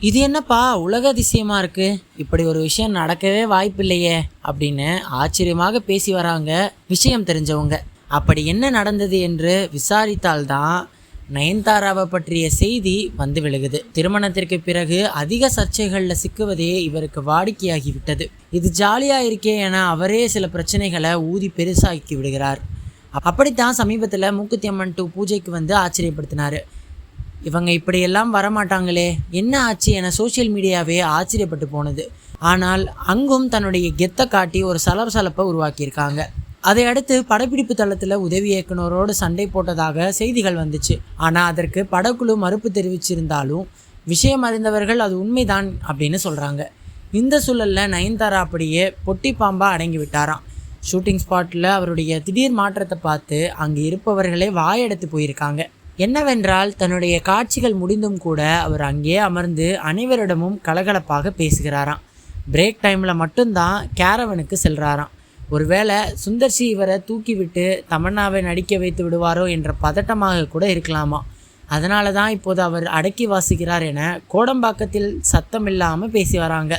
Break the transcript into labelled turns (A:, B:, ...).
A: இது என்னப்பா? உலக அதிசயமாக இருக்குது இப்படி ஒரு விஷயம் நடக்கவே வாய்ப்பில்லையே அப்படின்னு ஆச்சரியமாக பேசி வராங்க விஷயம் தெரிஞ்சவங்க. அப்படி என்ன நடந்தது என்று விசாரித்தால்தான் நயன்தாராவை பற்றிய செய்தி வந்து விழுகுது. திருமணத்திற்கு பிறகு அதிக சர்ச்சைகளில் சிக்குவதே இவருக்கு வாடிக்கையாகிவிட்டது இது ஜாலியாக இருக்கே என அவரே சில பிரச்சனைகளை ஊதி பெருசாக்கி விடுகிறார். அப்படித்தான் சமீபத்தில் மூக்குத்தியம்மன் டூ பூஜைக்கு வந்து ஆச்சரியப்படுத்தினார். இவங்க இப்படியெல்லாம் வரமாட்டாங்களே. என்ன ஆச்சு என சோஷியல் மீடியாவே ஆச்சரியப்பட்டு போனது. ஆனால் அங்கும் தன்னுடைய கெத்தை காட்டி ஒரு சலசலப்பை உருவாக்கியிருக்காங்க. அதை அடுத்து படப்பிடிப்பு தளத்தில் உதவி இயக்குனரோடு சண்டை போட்டதாக செய்திகள் வந்துச்சு. ஆனால் அதற்கு படக்குழு மறுப்பு தெரிவிச்சிருந்தாலும் விஷயம் அறிந்தவர்கள் அது உண்மைதான் அப்படின்னு சொல்கிறாங்க இந்த சூழலில் நயன்தாரா அப்படியே பொட்டி பாம்பா அடங்கி விட்டாராம். ஷூட்டிங் ஸ்பாட்டில் அவருடைய திடீர் மாற்றத்தை பார்த்து அங்கே இருப்பவர்களே வாயெடுத்து போயிருக்காங்க. என்னவென்றால் தன்னுடைய காட்சிகள் முடிந்தும் கூட அவர் அங்கே அமர்ந்து அனைவரிடமும் கலகலப்பாக பேசுகிறாராம். பிரேக் டைமில் மட்டும்தான் கேரவனுக்கு செல்கிறாராம் ஒருவேளை சுந்தர்சி இவரை தூக்கிவிட்டு தமன்னாவை நடிக்க வைத்து விடுவாரோ என்ற பதட்டமாக கூட இருக்கலாமா? அதனால தான் இப்போது அவர் அடக்கி வாசிக்கிறார் என கோடம்பாக்கத்தில் சத்தமில்லாமல் பேசி வராங்க.